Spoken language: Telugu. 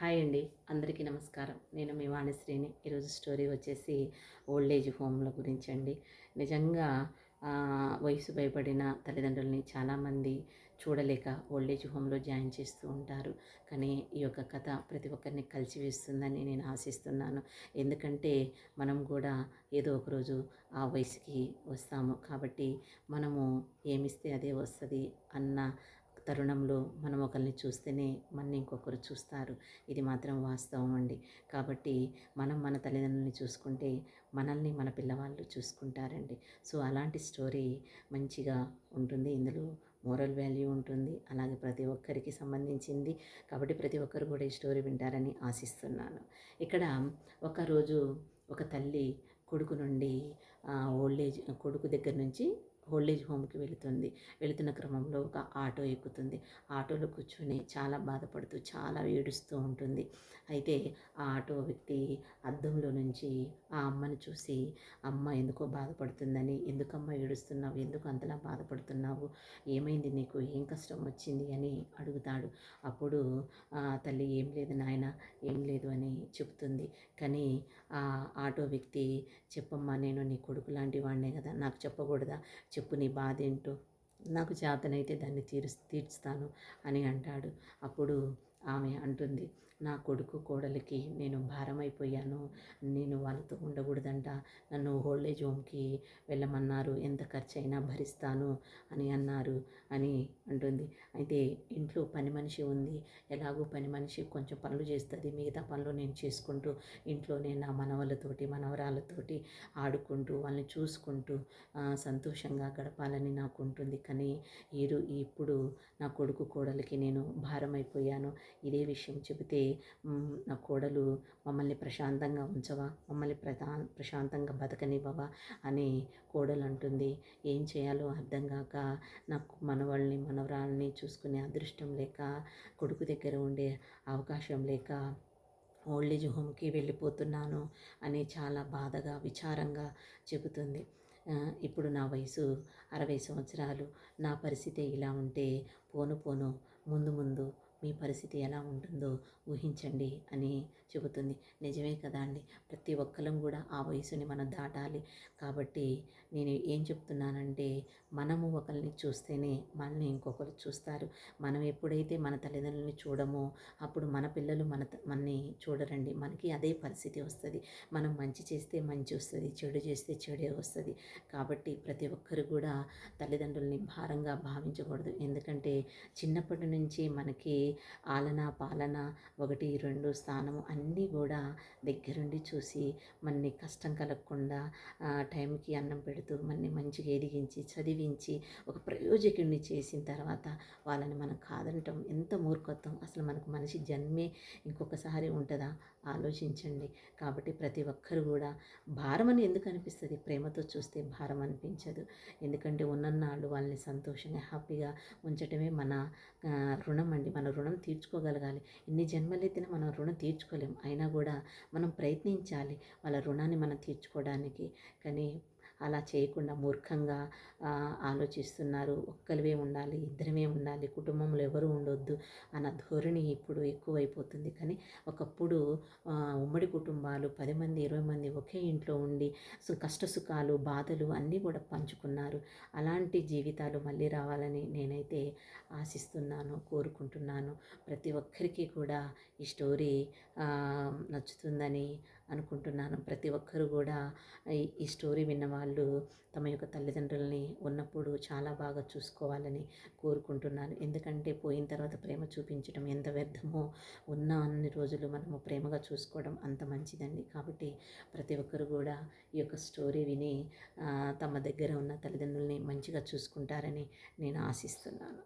హాయ్ అండి. అందరికీ నమస్కారం. నేను మీ వాణిశ్రీని. ఈరోజు స్టోరీ వచ్చేసి ఓల్డ్ ఏజ్ హోమ్ల గురించి అండి. నిజంగా వయసు భయపడిన తల్లిదండ్రులని చాలామంది చూడలేక ఓల్డ్ ఏజ్ హోమ్లో జాయిన్ చేస్తూ ఉంటారు. కానీ ఈ యొక్క కథ ప్రతి ఒక్కరిని కలిసివేస్తుందని నేను ఆశిస్తున్నాను. ఎందుకంటే మనం కూడా ఏదో ఒకరోజు ఆ వయసుకి వస్తాము. కాబట్టి మనము ఏమిస్తే అదే వస్తుంది అన్న తరుణంలో మనం ఒకరిని చూస్తేనే మన ఇంకొకరు చూస్తారు. ఇది మాత్రం వాస్తవం అండి. కాబట్టి మనం మన తల్లిదండ్రులని చూసుకుంటే మనల్ని మన పిల్లవాళ్ళు చూసుకుంటారండి. సో అలాంటి స్టోరీ మంచిగా ఉంటుంది. ఇందులో మోరల్ వాల్యూ ఉంటుంది. అలాగే ప్రతి ఒక్కరికి సంబంధించింది. కాబట్టి ప్రతి ఒక్కరు కూడా ఈ స్టోరీ వింటారని ఆశిస్తున్నాను. ఇక్కడ ఒకరోజు ఒక తల్లి కొడుకు నుండి ఓల్డ్ ఏజ్ కొడుకు దగ్గర నుంచి ఓల్డేజ్ హోమ్కి వెళుతుంది. వెళుతున్న క్రమంలో ఒక ఆటో ఎక్కుతుంది. ఆటోలో కూర్చొని చాలా బాధపడుతూ చాలా ఏడుస్తూ ఉంటుంది. అయితే ఆ ఆటో వ్యక్తి అద్దంలో నుంచి ఆ అమ్మని చూసి అమ్మ ఎందుకో బాధపడుతుందని? ఎందుకమ్మ ఏడుస్తున్నావు? ఎందుకు అంతలా బాధపడుతున్నావు? ఏమైంది నీకు? ఏం కష్టం వచ్చింది? అని అడుగుతాడు. అప్పుడు తల్లి ఏం లేదు నాయన ఏం లేదు అని చెప్తుంది. కానీ ఆ ఆటో వ్యక్తి చెప్పమ్మా నేను నీ కొడుకు లాంటి వాడినే కదా నాకు చెప్పకూడదా? చెప్పు నీ బాధ ఏంటో. నాకు చేతనైతే దాన్ని తీరు తీర్చుతాను అని అంటాడు. అప్పుడు ఆమె అంటుంది నా కొడుకు కోడలికి నేను భారమైపోయాను. నేను వాళ్ళతో ఉండకూడదంట. నన్ను ఓల్డేజ్ హోమ్కి వెళ్ళమన్నారు. ఎంత ఖర్చు అయినా భరిస్తాను అని అన్నారు. అని పని మనిషి ఉంది. ఎలాగో పని మనిషి కొంచెం పనులు చేస్తుంది. మిగతా పనులు నేను చేసుకుంటూ ఇంట్లోనే నా మనవలతోటి మనవరాలతోటి ఆడుకుంటూ వాళ్ళని చూసుకుంటూ సంతోషంగా గడపాలని నాకు ఉంటుంది కానీ ఈరు ఇప్పుడు నా కొడుకు కోడలికి నేను భారమైపోయాను. ఇదే విషయం చెబితే నా కోడలు మమ్మల్ని ప్రశాంతంగా ఉంచవా? మమ్మల్ని ప్రశా ప్రశాంతంగా బతకనివ్వవా? అని కోడలు అంటుంది ఏం చేయాలో అర్థం కాక నాకు మనవాళ్ళని మనవరాల్ని చూసుకునే అదృష్టం లేక కొడుకు దగ్గర ఉండే అవకాశం లేక ఓల్డేజ్ హోమ్కి వెళ్ళిపోతున్నాను అని చాలా బాధగా విచారంగా చెబుతుంది. ఇప్పుడు నా వయసు అరవై సంవత్సరాలు. నా పరిస్థితి ఇలా ఉంటే పోను పోను ముందు ముందు మీ పరిస్థితి ఎలా ఉంటుందో ఊహించండి అని చెబుతుంది. నిజమే కదా అండి. ప్రతి ఒక్కరం కూడా ఆ వయసుని మనం దాటాలి. కాబట్టి నేను ఏం చెప్తున్నానంటే మనము ఒకరిని చూస్తేనే మనల్ని ఇంకొకరు చూస్తారు. మనం ఎప్పుడైతే మన తల్లిదండ్రులని చూడమో అప్పుడు మన పిల్లలు మన మనని చూడరండి. మనకి అదే పరిస్థితి వస్తుంది. మనం మంచి చేస్తే మంచి వస్తుంది చెడు చేస్తే చెడే వస్తుంది. కాబట్టి ప్రతి ఒక్కరు కూడా తల్లిదండ్రుల్ని భారంగా భావించకూడదు. ఎందుకంటే చిన్నప్పటి నుంచి మనకి ఆలన పాలన ఒకటి రెండు స్థానం అన్నీ కూడా దగ్గరుండి చూసి మనని కష్టం కలగకుండా టైంకి అన్నం పెడుతూ మనని మంచిగా ఎదిగించి చదివించి ఒక ప్రయోజకుడిని చేసిన తర్వాత వాళ్ళని మనం కాదనటం ఎంత మూర్ఖత్వం! అసలు మనకు మనిషి జన్మే ఇంకొకసారి ఉంటుందా? ఆలోచించండి. కాబట్టి ప్రతి ఒక్కరు కూడా భారం అని ఎందుకు అనిపిస్తుంది? ప్రేమతో చూస్తే భారం అనిపించదు. ఎందుకంటే ఉన్నన్నాళ్ళు వాళ్ళని సంతోషంగా హ్యాపీగా ఉంచటమే మన రుణం అండి. మన రుణం తీర్చుకోగలగాలి. ఎన్ని జన్మలెత్తినా మనం రుణం తీర్చుకోలేం. అయినా కూడా మనం ప్రయత్నించాలి వాళ్ళ రుణాన్ని మనం తీర్చుకోవడానికి. కానీ అలా చేయకుండా మూర్ఖంగా ఆలోచిస్తున్నారు. ఒక్కరివే ఉండాలి ఇద్దరమే ఉండాలి కుటుంబంలో ఎవరు ఉండొద్దు అన్న ధోరణి ఇప్పుడు ఎక్కువైపోతుంది. కానీ ఒకప్పుడు ఉమ్మడి కుటుంబాలు పది మంది ఇరవై మంది ఒకే ఇంట్లో ఉండి కష్ట సుఖాలు బాధలు అన్నీ కూడా పంచుకున్నారు. అలాంటి జీవితాలు మళ్ళీ రావాలని నేనైతే ఆశిస్తున్నాను కోరుకుంటున్నాను. ప్రతి ఒక్కరికి కూడా ఈ స్టోరీ నచ్చుతుందని అనుకుంటున్నాను. ప్రతి ఒక్కరు కూడా ఈ స్టోరీ విన్న వాళ్ళు తమ యొక్క తల్లిదండ్రులని ఉన్నప్పుడు చాలా బాగా చూసుకోవాలని కోరుకుంటున్నాను. ఎందుకంటే పోయిన తర్వాత ప్రేమ చూపించడం ఎంత వ్యర్థమో ఉన్న అన్ని రోజులు మనము ప్రేమగా చూసుకోవడం అంత మంచిదండి. కాబట్టి ప్రతి ఒక్కరు కూడా ఈ యొక్క స్టోరీ విని తమ దగ్గర ఉన్న తల్లిదండ్రుల్ని మంచిగా చూసుకుంటారని నేను ఆశిస్తున్నాను.